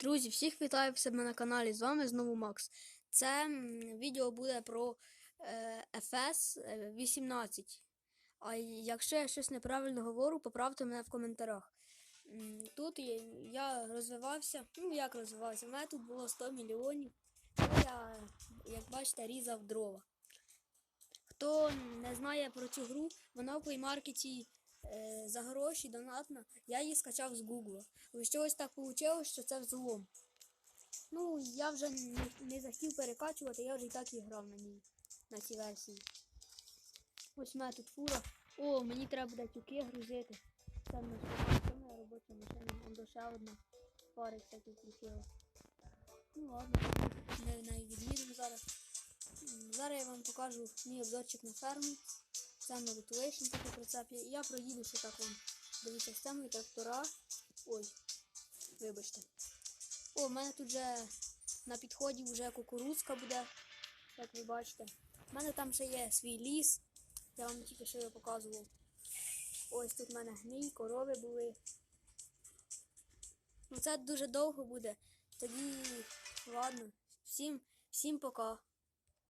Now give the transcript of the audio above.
Друзі, всіх вітаю в себе на каналі. З вами знову Макс. Це відео буде про е, FS е, 18. А якщо я щось неправильно говорю, поправте мене в коментарях. Тут я, я розвивався. Ну, як розвивався? У мене тут було 100 мільйонів. Я, як бачите, різав дрова. Хто не знає про цю гру, вона в плеймаркеті е, за гроші донатна. Я її скачав з Гугла. Ось ось так вийшло, що це взлом. Ну, я вже не, не захотів перекачувати, я вже і так і грав на ній, на цій версії. Ось у мене тут фура. О, мені треба буде тюки грузити. Це моя робоча машина. До ще одна. Пари всякі включила. Ну ладно, в неї від'їдемо зараз. Зараз я вам покажу мій обзорчик на ферму. На вишні таке прицеп. є. Я проїду ще так вам. Дивіться, це мої трактора. Ой, вибачте. О, в мене тут вже на підході вже кукурузка буде, як ви бачите. У мене там ще є свій ліс. Я вам тільки що його показував. Ось тут в мене гній, корови були. Ну це дуже довго буде. Тоді, ладно, всім, всім пока.